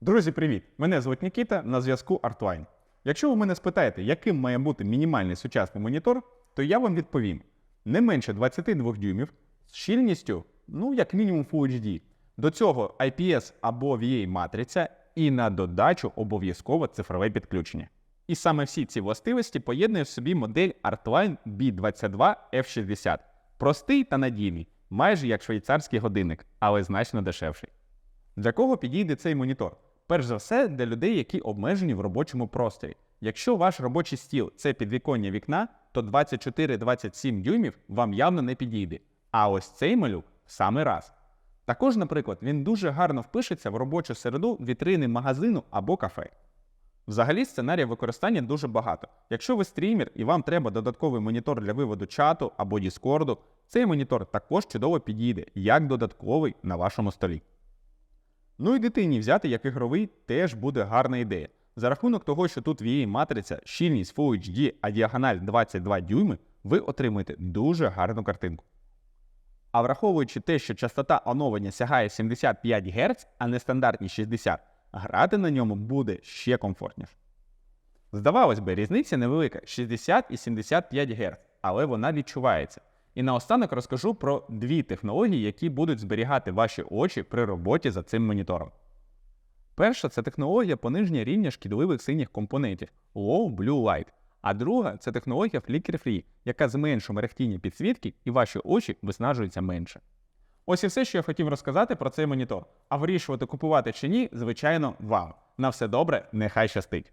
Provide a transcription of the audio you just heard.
Друзі, привіт! Мене звуть Нікіта, на зв'язку Artwine. Якщо ви мене спитаєте, яким має бути мінімальний сучасний монітор, то я вам відповім: не менше 22 дюймів з щільністю, ну, як мінімум Full HD. До цього IPS або VA матриця, і на додачу обов'язково цифрове підключення. І саме всі ці властивості поєднує в собі модель Artline B22 F60. Простий та надійний, майже як швейцарський годинник, але значно дешевший. Для кого підійде цей монітор? Перш за все, для людей, які обмежені в робочому просторі. Якщо ваш робочий стіл це підвіконня вікна, то 24-27 дюймів вам явно не підійде. А ось цей малюк в самий раз. Також, наприклад, він дуже гарно впишеться в робочу середу вітрини магазину або кафе. Взагалі сценаріїв використання дуже багато. Якщо ви стрімер і вам треба додатковий монітор для виводу чату або Діскорду, цей монітор також чудово підійде, як додатковий на вашому столі. Ну і дитині взяти як ігровий теж буде гарна ідея. За рахунок того, що тут VA матриця, щільність Full HD, а діагональ 22 дюйми, ви отримаєте дуже гарну картинку. А враховуючи те, що частота оновлення сягає 75 Гц, а не стандартні 60, грати на ньому буде ще комфортніше. Здавалось би, різниця невелика 60 і 75 Гц, але вона відчувається. І наостанок розкажу про дві технології, які будуть зберігати ваші очі при роботі за цим монітором. Перша це технологія пониження рівня шкідливих синіх компонентів Low Blue Light. А друга це технологія Flicker Free, яка зменшує мерехтіння підсвітки і ваші очі виснажуються менше. Ось і все, що я хотів розказати про цей монітор. А вирішувати купувати чи ні, звичайно, вам. На все добре, нехай щастить.